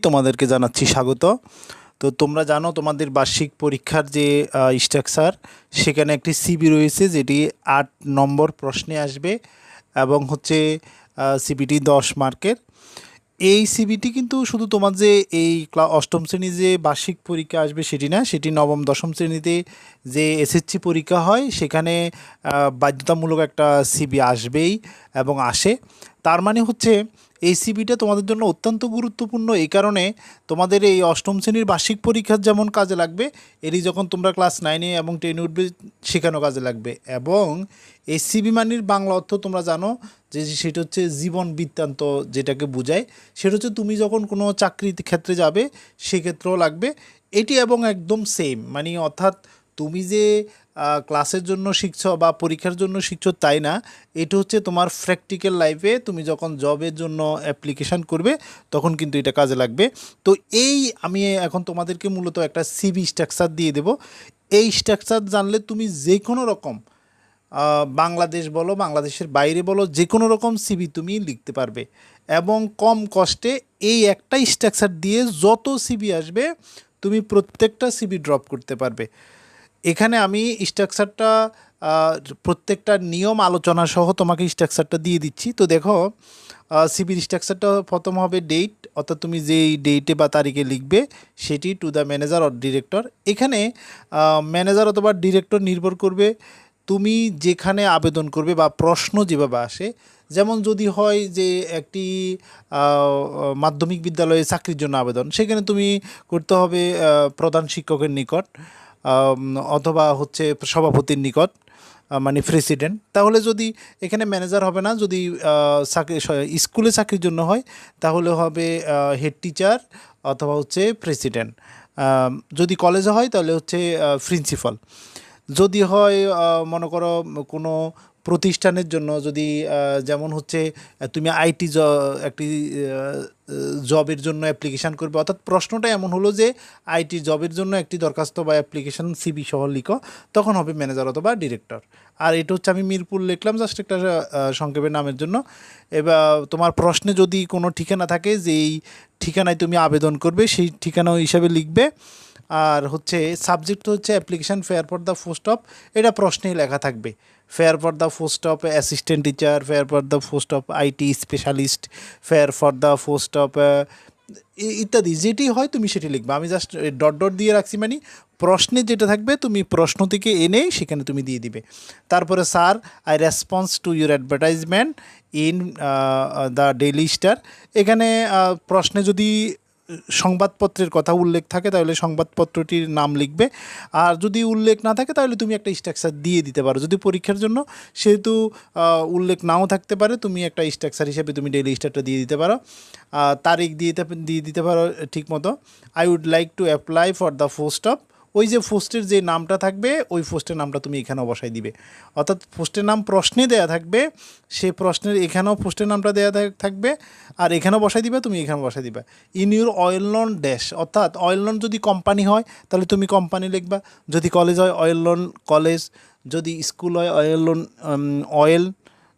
তোমাদেরকে জানাচ্ছি স্বাগত। তো তোমরা জানো তোমাদের বার্ষিক পরীক্ষার যে স্ট্রাকচার সেখানে একটি সিবি রয়েছে যেটি আট নম্বর প্রশ্নে আসবে এবং হচ্ছে সিবিটি দশ মার্কের। এই সিবিটি কিন্তু শুধু তোমার যে, এই অষ্টম শ্রেণির যে বার্ষিক পরীক্ষা আসবে সেটি না, সেটি নবম, দশম শ্রেণীতে যে এসএসসি পরীক্ষা হয়, সেখানে বাধ্যতামূলক একটা সিবি আসবেই এবং আসে। তার মানে হচ্ছে এই সিবিটা তোমাদের জন্য অত্যন্ত গুরুত্বপূর্ণ। এই কারণে তোমাদের এই অষ্টম শ্রেণির বার্ষিক পরীক্ষার যেমন কাজে লাগবে, এরই যখন তোমরা ক্লাস নাইনে এবং টেনে উঠবে সেখানেও কাজে লাগবে। এবং এই সিবি মানির বাংলা অর্থ তোমরা জানো যে সেটা হচ্ছে জীবন বৃত্তান্ত যেটাকে বোঝায়। সেটা হচ্ছে তুমি যখন কোনো চাকরির ক্ষেত্রে যাবে, সেক্ষেত্রেও লাগবে। এটি এবং একদম সেম মানে অর্থাৎ তুমি যে ক্লাসের জন্য শিখছো বা পরীক্ষার জন্য শিখছো তাই না, এটা হচ্ছে তোমার প্র্যাকটিক্যাল লাইফে তুমি যখন জবের জন্য অ্যাপ্লিকেশান করবে, তখন কিন্তু এটা কাজে লাগবে। তো এই আমি এখন তোমাদেরকে মূলত একটা সিবি স্ট্রাকচার দিয়ে দেবো। এই স্ট্রাকচার জানলে তুমি যে কোনো রকম বাংলাদেশ বলো, বাংলাদেশের বাইরে বলো যে কোনো রকম সিবি তুমি লিখতে পারবে। এবং কম কষ্টে এই একটা স্ট্রাকচার দিয়ে যত সিবি আসবে, তুমি প্রত্যেকটা সিবি ড্রপ করতে পারবে। এখানে আমি স্ট্রাকচারটা প্রত্যেকটা নিয়ম আলোচনা সহ তোমাকে স্ট্রাকচারটা দিয়ে দিচ্ছি। তো দেখো সিবির স্ট্রাকচারটা প্রথম হবে ডেট, অর্থাৎ তুমি যেই ডেটে বা তারিখে লিখবে সেটি to the manager or director এখানে ম্যানেজার অথবা ডিরেক্টর নির্ভর করবে তুমি যেখানে আবেদন করবে বা প্রশ্ন যেভাবে আসে। যেমন যদি হয় যে একটি মাধ্যমিক বিদ্যালয়ে চাকরির জন্য আবেদন, সেখানে তুমি করতে হবে প্রধান শিক্ষকের নিকট। অথবা হচ্ছে সভাপতির নিকট মানে প্রেসিডেন্ট তাহলে যদি এখানে ম্যানেজার হবে না, যদি চাকরি স্কুলে চাকরির জন্য হয়, তাহলে হবে হেড টিচার অথবা হচ্ছে প্রেসিডেন্ট যদি কলেজে হয়, তাহলে হচ্ছে প্রিন্সিপাল যদি হয় মনে করো কোনো প্রতিষ্ঠানের জন্য যদি যেমন হচ্ছে তুমি আইটি একটি জবের জন্য অ্যাপ্লিকেশান করবে। অর্থাৎ প্রশ্নটা এমন হলো যে আইটি জবের জন্য একটি দরখাস্ত বা অ্যাপ্লিকেশান সিবি সহ লিখো, তখন হবে ম্যানেজার অথবা ডিরেক্টর আর এটা হচ্ছে আমি মিরপুর লিখলাম জাস্ট একটা সংক্ষেপে নামের জন্য। এবার তোমার প্রশ্নে যদি কোনো ঠিকানা থাকে যে এই ঠিকানায় তুমি আবেদন করবে, সেই ঠিকানা হিসাবে লিখবে। আর হচ্ছে সাবজেক্ট হচ্ছে application prayer for the post of এটা প্রশ্নেই লেখা থাকবে। Prayer for the post of assistant teacher, prayer for the post of IT specialist, prayer for the post of ইত্যাদি। যেটি হয় তুমি সেটি লিখবে। আমি জাস্ট ডট ডট দিয়ে রাখছি মানে প্রশ্নে যেটা থাকবে তুমি প্রশ্ন থেকে এনে সেখানে তুমি দিয়ে দিবে। তারপরে, sir, I response to your advertisement in the Daily Star. এখানে প্রশ্নে যদি সংবাদপত্রের কথা উল্লেখ থাকে, তাহলে সংবাদপত্রটির নাম লিখবে। আর যদি উল্লেখ না থাকে, তাহলে তুমি একটা স্ট্রাকচার দিয়ে দিতে পারো। যদি পরীক্ষার জন্য সেহেতু উল্লেখ নাও থাকতে পারে, তুমি একটা স্ট্রাকচার হিসেবে তুমি ডেইলি স্টারটা দিয়ে দিতে পারো। তারিখ দিয়ে দিয়ে দিতে পারো, ঠিক মতো। I would like to apply for the post of ওই যে পোস্টের যে নামটা থাকবে, ওই পোস্টের নামটা তুমি এখানেও বসাই দিবে। অর্থাৎ পোস্টের নাম প্রশ্নে দেয়া থাকবে সেই প্রশ্নের এখানেও পোস্টের নামটা দেয়া থাকবে, আর এখানেও বসাই দিবে, তুমি এখানে বসাই দিবে। In your a long dash অর্থাৎ অয়েল লোন যদি কোম্পানি হয়, তাহলে তুমি কোম্পানি লিখবা। যদি কলেজ হয় অয়েল লোন কলেজ যদি স্কুল হয় অয়েল লোন অয়েল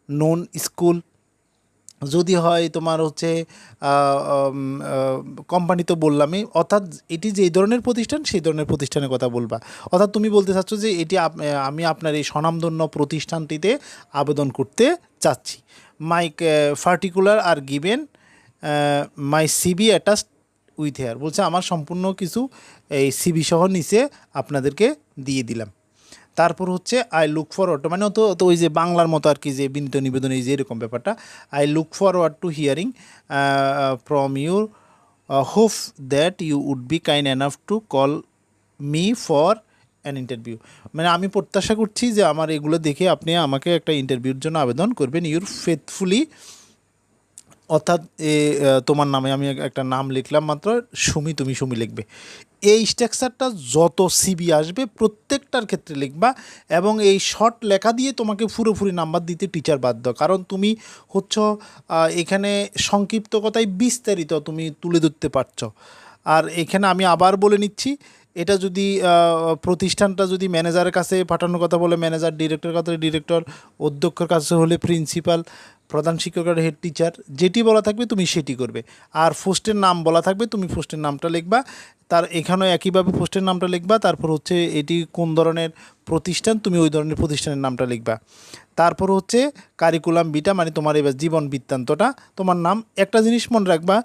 নোন স্কুল যদি হয় তোমার হচ্ছে কোম্পানি তো বললামই, অর্থাৎ এটি যে ধরনের প্রতিষ্ঠান, সেই ধরনের প্রতিষ্ঠানের কথা বলবা। অর্থাৎ তুমি বলতে চাচ্ছ যে এটি আমি আপনার এই স্বনামধন্য প্রতিষ্ঠানটিতে আবেদন করতে চাচ্ছি। My particular are given my CV attach with here বলছে, আমার সম্পূর্ণ কিছু এই সিবি সহ নিচে আপনাদেরকে দিয়ে দিলাম। তারপর হচ্ছে আই লুক ফরওয়ার্ড মানে তো তো ওই যে বাংলার মতো আর কি যে বিনীত নিবেদন, এই যে এরকম ব্যাপারটা। I look forward to hearing from your hope that you would be kind enough to call me for an interview মানে আমি প্রত্যাশা করছি যে আমার এগুলো দেখে আপনি আমাকে একটা ইন্টারভিউর জন্য আবেদন করবেন। ইউর ফেথফুলি অর্থাৎ, এ তোমার নামে আমি একটা নাম লিখলাম মাত্র, সুমি, তুমি সুমি লিখবে। এই স্ট্রাকচারটা যত সিবি আসবে, প্রত্যেকটার ক্ষেত্রে লিখবা এবং এই শর্ট লেখা দিয়ে তোমাকে পুরোপুরি নাম্বার দিতে টিচার বাধ্য। কারণ তুমি হচ্ছ এখানে সংক্ষিপ্ত কথায় বিস্তারিত তুমি তুলে ধরতে পারছ। আর এখানে আমি আবার বলে নিচ্ছি এটা যদি প্রতিষ্ঠানটা যদি ম্যানেজারের কাছে পাঠানোর কথা বলে, ম্যানেজার ডিরেক্টর কাছে, ডিরেক্টর, অধ্যক্ষের কাছে হলে প্রিন্সিপাল, প্রধান শিক্ষকের হেড টিচার, যেটি বলা থাকবে তুমি সেটি করবে। আর পোস্টের নাম বলা থাকবে, তুমি পোস্টের নামটা লিখবা। তার এখানেও একইভাবে পোস্টের নামটা লিখবা। তারপর হচ্ছে এটি কোন ধরনের প্রতিষ্ঠান, তুমি ওই ধরনের প্রতিষ্ঠানের নামটা লিখবা। তারপর হচ্ছে কারিকুলাম বিটা মানে তোমার এবার জীবন বৃত্তান্তটা, তোমার নাম। একটা জিনিস মনে রাখবা,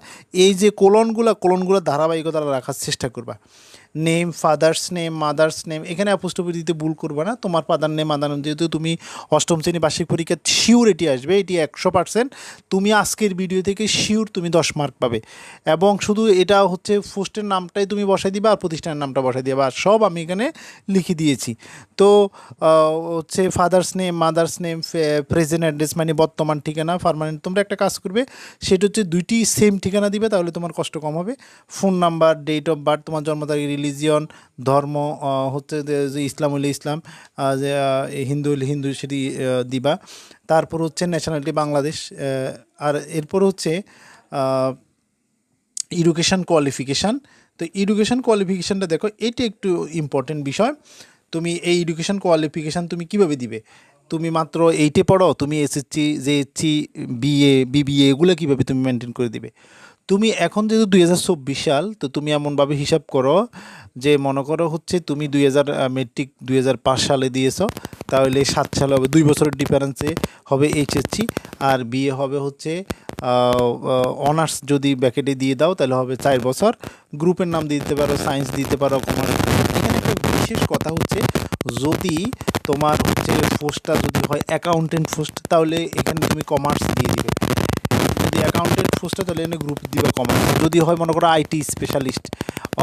এই যে কোলনগুলো কোলনগুলো ধারাবাহিকতা রাখার চেষ্টা করবা। Name father's name mother's name এখানে অ্যাপোস্টপি দিতে ভুল করবে না। তোমার ফাদার নেম মাদার নেম যেহেতু তুমি অষ্টম শ্রেণি বার্ষিক পরীক্ষা শিওর এটি আসবে, এটি একশো পার্সেন্ট তুমি আজকের ভিডিও থেকে শিওর তুমি দশ মার্ক পাবে। এবং শুধু এটা হচ্ছে পোস্টের নামটাই তুমি বসাই দিবা আর প্রতিষ্ঠানের নামটা বসাই দিবা। আর সব আমি এখানে লিখে দিয়েছি। তো হচ্ছে father's name mother's name present address মানে বর্তমান ঠিকানা পারমানেন্ট তোমরা একটা কাজ করবে, সেটা হচ্ছে দুইটি সেম ঠিকানা দিবে, তাহলে তোমার কষ্ট কম হবে। Phone number date of birth তোমার জন্ম তারিখ রিলিজিয়ন ধর্ম হচ্ছে যে ইসলাম হলে ইসলাম যে হিন্দু হিন্দু সেটি দিবা। তারপর হচ্ছে ন্যাশনালিটি বাংলাদেশ আর এরপর হচ্ছে এডুকেশন কোয়ালিফিকেশান তো এডুকেশন কোয়ালিফিকেশানটা দেখো, এটি একটু ইম্পর্টেন্ট বিষয়। তুমি এই এডুকেশন কোয়ালিফিকেশান তুমি কীভাবে দিবে? তুমি মাত্র এইটে পড়ো, তুমি এসএসসি জেএসসি বিএ বিবিএ এগুলো কীভাবে তুমি মেনটেন করে দিবে? তুমি এখন যেহেতু দুই হাজার চব্বিশ সাল, তো তুমি এমনভাবে হিসাব করো যে মনে করো হচ্ছে তুমি দুই হাজার মেট্রিক দুই হাজার পাঁচ সালে দিয়েছ, তাহলে সাত সালে হবে, দুই বছরের ডিফারেন্সে হবে এইচএসসি আর বিয়ে হবে হচ্ছে অনার্স যদি ব্যাকেটে দিয়ে দাও, তাহলে হবে চার বছর। গ্রুপের নাম দিতে পারো সায়েন্স দিতে পারো কমার্স এখানে একটা বিশেষ কথা হচ্ছে, যদি তোমার হচ্ছে পোস্টটা যদি হয় অ্যাকাউন্টেন্ট পোস্ট তাহলে এখানে তুমি কমার্স দিয়ে দিবে। অ্যাকাউন্টেন্ট পোস্টটা তাহলে এখানে গ্রুপ দিবে কমার্স যদি হয় মনে করো আইটি স্পেশালিস্ট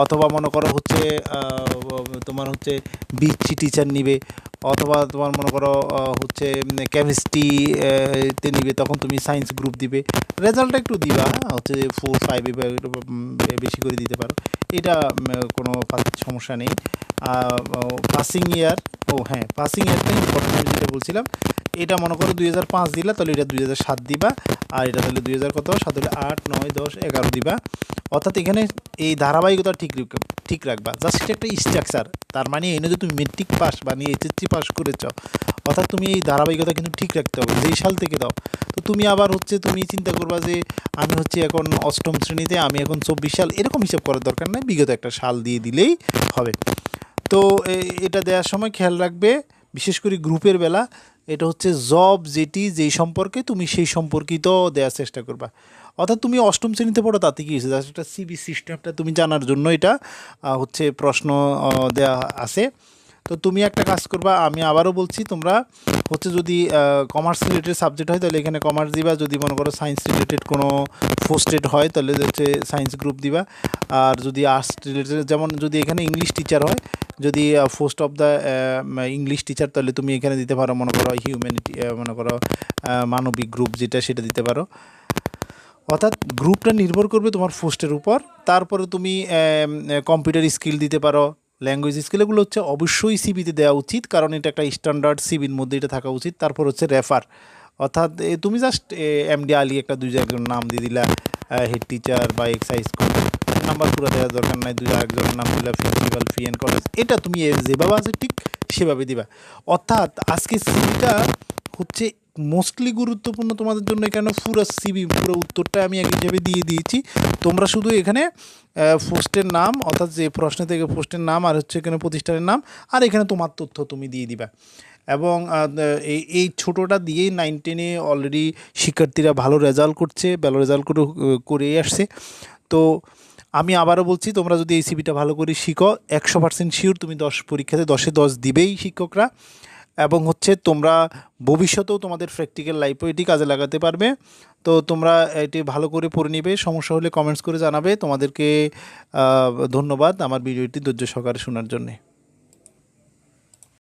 অথবা মনে করো হচ্ছে তোমার হচ্ছে বিচি টিচার নিবে অথবা তোমার মনে করো হচ্ছে কেমিস্ট্রি তে নিবে তখন তুমি সায়েন্স গ্রুপ দিবে। রেজাল্টটা একটু দিবা হ্যাঁ, হচ্ছে ফোর ফাইভ বেশি করে দিতে পারো। এটা কোনো সমস্যা নেই। পাসিং ইয়ার ও হ্যাঁ পাসিং ইয়ারটা ইম্পর্টেন্ট যেটা বলছিলাম এটা মনে করো দুই হাজার পাঁচ দিলা তাহলে এটা দুই হাজার সাত দিবা। আর এটা তাহলে দুই হাজার কত? সাত হলে আট, নয়, দশ, এগারো দিবা। অর্থাৎ এখানে এই ধারাবাহিকতা ঠিক ঠিক রাখবা। জাস্ট একটা স্ট্রাকচার তার মানে এনে যে তুমি মেট্রিক পাস বা নিয়ে এইচএসসি পাস করেছ, অর্থাৎ তুমি এই ধারাবাহিকতা কিন্তু ঠিক রাখতে হবে। যেই সাল থেকে দাও। তো তুমি আবার হচ্ছে তুমি চিন্তা করবা যে আমি হচ্ছে এখন অষ্টম শ্রেণীতে, আমি এখন চব্বিশ সাল, এরকম হিসাব করার দরকার নাই। বিগত একটা সাল দিয়ে দিলেই হবে। তো এটা দেওয়ার সময় খেয়াল রাখবে বিশেষ করে গ্রুপের বেলা, এটা হচ্ছে জব যেটি, যেই সম্পর্কে তুমি সেই সম্পর্কিত দেওয়ার চেষ্টা করবা। অর্থাৎ তুমি অষ্টম শ্রেণীতে পড়ো, তাতে কি হয়েছে? একটা সিবি সিস্টেমটা তুমি জানার জন্য এটা হচ্ছে প্রশ্ন দেওয়া আছে। তো তুমি একটা কাজ করবা, আমি আবারও বলছি, তোমরা হচ্ছে যদি কমার্স রিলেটেড সাবজেক্ট হয়, তাহলে এখানে কমার্স দিবা। যদি মনে করো সায়েন্স রিলেটেড কোনো পোস্টেড হয়, তাহলে হচ্ছে সায়েন্স গ্রুপ দিবা। আর যদি আর্টস রিলেটেড যেমন যদি এখানে ইংলিশ টিচার হয় যদি post of the English teacher তাহলে তুমি এখানে দিতে পারো, মনে করো হিউম্যানিটি মনে করো মানবিক গ্রুপ যেটা, সেটা দিতে পারো। অর্থাৎ গ্রুপটা নির্ভর করবে তোমার পোস্টের উপর। তারপরে তুমি কম্পিউটার স্কিল দিতে পারো ল্যাঙ্গুয়েজ স্কিল এগুলো হচ্ছে অবশ্যই সিবিতে দেওয়া উচিত, কারণ এটা একটা স্ট্যান্ডার্ড সিবির মধ্যে এটা থাকা উচিত। তারপর হচ্ছে রেফার অর্থাৎ তুমি জাস্ট এমডি আলী একটা দুই একজন নাম দিয়ে দিলা হেড টিচার বা এক্সাইজ নাম্বার পুরো দেওয়ার দরকার নাই, দুই একজনের নাম দিলা প্রিন্সিপাল ফি এন্ড কলেজ এটা তুমি যেভাবে আছে ঠিক সেভাবে দিবা। অর্থাৎ আজকে সিবিটা হচ্ছে মোস্টলি গুরুত্বপূর্ণ তোমাদের জন্য এখানে পুরো সিবি পুরো উত্তরটা আমি এক হিসাবে দিয়ে দিয়েছি। তোমরা শুধু এখানে পোস্টের নাম, অর্থাৎ যে প্রশ্ন থেকে পোস্টের নাম আর হচ্ছে এখানে প্রতিষ্ঠানের নাম, আর এখানে তোমার তথ্য তুমি দিয়ে দিবা। এবং এই এই ছোটোটা দিয়েই নাইন টেনে অলরেডি শিক্ষার্থীরা ভালো রেজাল্ট করছে, ভালো রেজাল্ট করে করেই আসছে। তো আমি আবারও বলছি, তোমরা যদি এই সিবিটা ভালো করে শিখো, একশো পার্সেন্ট শিওর তুমি দশ পরীক্ষাতে দশে দশ দিবেই শিক্ষকরা। এবং হচ্ছে তোমরা ভবিষ্যতেও তোমাদের প্র্যাকটিক্যাল লাইফও এটি কাজে লাগাতে পারবে। তো তোমরা এটি ভালো করে পড়ে নিবে। সমস্যা হলে কমেন্টস করে জানাবে। তোমাদেরকে ধন্যবাদ আমার ভিডিওটি ধৈর্য সহকারে শোনার জন্যে।